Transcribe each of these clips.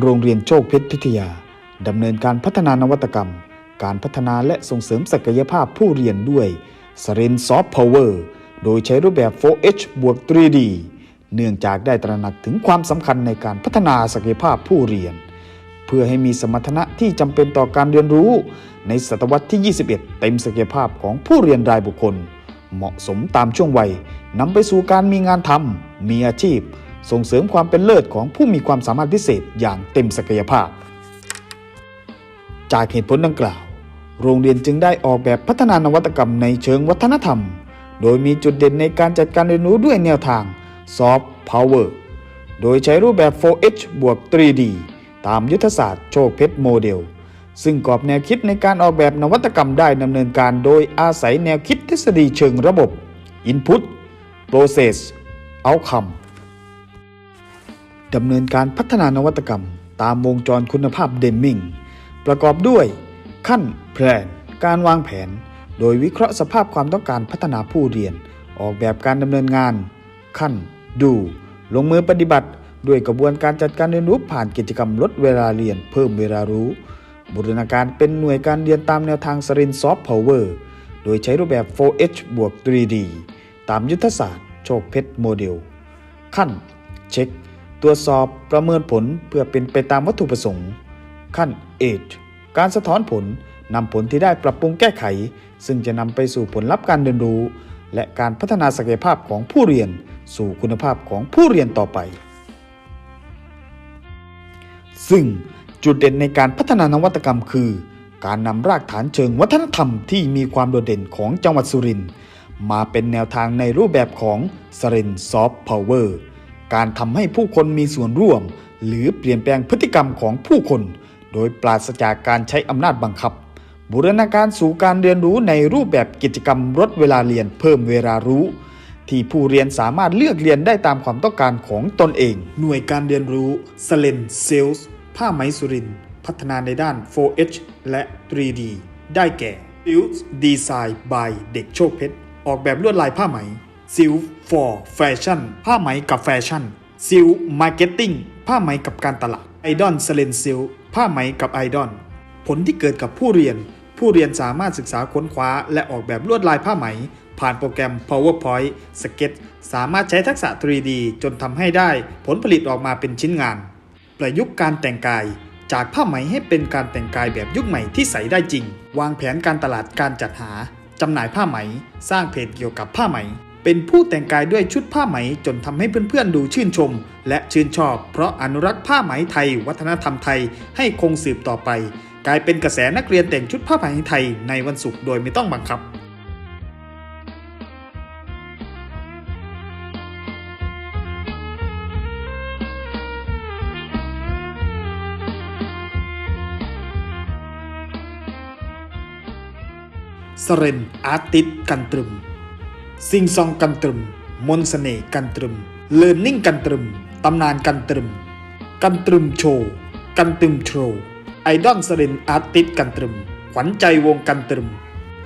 โรงเรียนโชคเพชรพิทยาดำเนินการพัฒนานวัตกรรม การพัฒนาและส่งเสริมศักยภาพผู้เรียนด้วยสเรนซอฟต์พาวเวอร์โดยใช้รูปแบบ 4H บวก 3D เนื่องจากได้ตระหนักถึงความสำคัญในการพัฒนาศักยภาพผู้เรียน เพื่อให้มีสมรรถนะที่จำเป็นต่อการเรียนรู้ ในศตวรรษที่ 21 เต็มศักยภาพของผู้เรียนรายบุคคล เหมาะสมตามช่วงวัยนำไปสู่การมีงานทำมีอาชีพ ส่งเสริมความเป็นเลิศของผู้มีความสามารถพิเศษอย่างเต็มศักยภาพ จากเหตุผลดังกล่าว โรงเรียนจึงได้ออกแบบพัฒนานวัตกรรมในเชิงวัฒนธรรม โดยมีจุดเด่นในการจัดการเรียนรู้ด้วยแนวทาง Soft Power โดยใช้รูปแบบ 4H บวก 3D ตามยุทธศาสตร์โชคเพชรโมเดล ซึ่งกรอบแนวคิดในการออกแบบนวัตกรรมได้ดำเนินการโดยอาศัยแนวคิดทฤษฎีเชิงระบบ Input Process Outcome ดำเนินการพัฒนานวัตกรรม ตามวงจรคุณภาพเดมมิงประกอบด้วย ขั้นแผนการวางแผน โดยวิเคราะห์สภาพความต้องการพัฒนาผู้เรียน ออกแบบการดำเนินงาน ขั้นดู ลงมือปฏิบัติ ด้วยกระบวนการจัดการเรียนรู้ผ่านกิจกรรมลดเวลาเรียน เพิ่มเวลารู้ บูรณาการเป็นหน่วยการเรียนตามแนวทางสรินซอฟต์พาวเวอร์โดยใช้รูปแบบ 4H บวก 3D ตามยุทธศาสตร์ โชคเพชรโมเดล ขั้น เช็ค ตรวจสอบประเมินผลเพื่อเป็นไปตามวัตถุประสงค์ ขั้น Age การสะท้อนผลนำผลที่ได้ปรับปรุงแก้ไข ซึ่งจะนำไปสู่ผลลัพธ์การเรียนรู้ และการพัฒนาศักยภาพของผู้เรียน สู่คุณภาพของผู้เรียนต่อไป ซึ่งจุดเด่นในการพัฒนานวัตกรรมคือ การนำรากฐานเชิงวัฒนธรรมที่มีความโดดเด่นของจังหวัดสุรินทร์มาเป็นแนวทางในรูปแบบของสรินซอฟต์พาวเวอร์ การทำให้ผู้คนมีส่วนร่วม หรือเปลี่ยนแปลงพฤติกรรมของผู้คน โดยปราศจากการใช้อำนาจบังคับ บูรณาการสู่การเรียนรู้ในรูปแบบกิจกรรมลดเวลาเรียนเพิ่มเวลารู้ ที่ผู้เรียนสามารถเลือกเรียนได้ตามความต้องการของตนเอง หน่วยการเรียนรู้สเลนเซลส์ผ้าไหมสุรินพัฒนาในด้าน 4H และ 3D ได้แก่ Build Design by เด็กโชคเพชร ออกแบบลวดลายผ้าไหม Silk for Fashion ผ้าไหมกับแฟชั่น Silk Marketing ผ้าไหมกับการตลาด Idol s l e n Silk ผ้าไหมกับ Idol ผลที่เกิดกับผู้เรียน ผู้เรียนสามารถศึกษาค้นคว้า และออกแบบลวดลายผ้าไหม ผ่านโปรแกรม PowerPoint Sketch สามารถใช้ทักษะ 3D จนทำให้ได้ผลผลิตออกมาเป็นชิ้นงาน ประยุกต์การแต่งกายจากผ้าไหมให้เป็นการแต่งกายแบบยุคใหม่ที่ใส่ได้จริง วางแผนการตลาดการจัดหาจำหน่ายผ้าไหม สร้างเพจเกี่ยวกับผ้าไหม เป็นผู้แต่งกายด้วยชุดผ้าไหมจนทำให้เพื่อนๆดูชื่นชม และชื่นชอบ เพราะอนุรักษ์ผ้าไหมไทย วัฒนธรรมไทยให้คงสืบต่อไป กลายเป็นกระแสนักเรียนแต่งชุดผ้าไหมไทยในวันศุกร์โดยไม่ต้องบังคับสเรนอาร์ติสกันตรึม ซิงซองกันตรึม มนสเสน่ห์กันตรึม เลิร์นนิ่งกันตรึม ตำนานกันตรึม กันตรึมโชว์ กันตรึมโชว์ไอดอลสเรนอาร์ติสกันตรึม ขวัญใจวงกันตรึม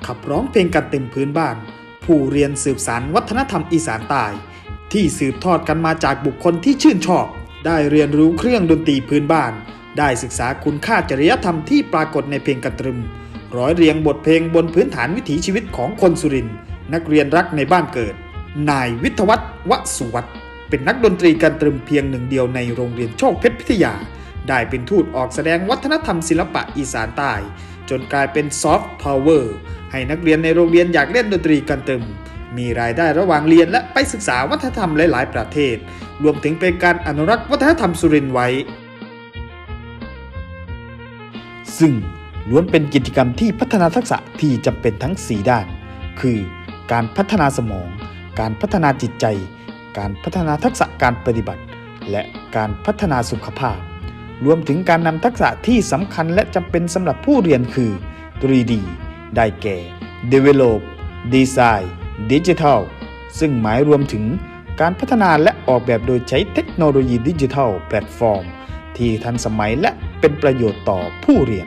ขับร้องเพลงกันเต็มพื้นบ้าน ผู้เรียนสืบสารวัฒนธรรมอีสานใต้ที่สืบทอดกันมาจากบุคคลที่ชื่นชอบ ได้เรียนรู้เครื่องดนตรีพื้นบ้าน ได้ศึกษาคุณค่าจริยธรรมที่ปรากฏในเพลงกันตรึม ร้อยเรียงบทเพลงบนพื้นฐานวิถีชีวิตของคนสุรินทร์ นักเรียนรักในบ้านเกิด นายวิทวัฒน์วสุวัฒน์เป็นนักดนตรีการตรึมเพียงหนึ่งเดียวในโรงเรียนโชคเพชรพิทยา ได้เป็นทูตออกแสดงวัฒนธรรมศิลปะอีสานใต้จนกลายเป็นซอฟต์พาวเวอร์ให้นักเรียนในโรงเรียนอยากเล่นดนตรีการตรึม มีรายได้ระหว่างเรียนและไปศึกษาวัฒนธรรมหลาย ๆ ประเทศ รวมถึงเป็นการอนุรักษ์วัฒนธรรมสุรินทร์ไว้ ซึ่งล้วนเป็นกิจกรรมที่พัฒนาทักษะที่จำเป็นทั้ง 4 ด้าน คือ การพัฒนาสมอง การพัฒนาจิตใจ การพัฒนาทักษะการปฏิบัติ และการพัฒนาสุขภาพ รวมถึงการนำทักษะที่สำคัญและจำเป็นสำหรับผู้เรียนคือ 3D ได้แก่ Develop Design Digital ซึ่งหมายรวมถึงการพัฒนาและออกแบบโดยใช้เทคโนโลยีดิจิทัลแพลตฟอร์ม ที่ทันสมัยและเป็นประโยชน์ต่อผู้เรียน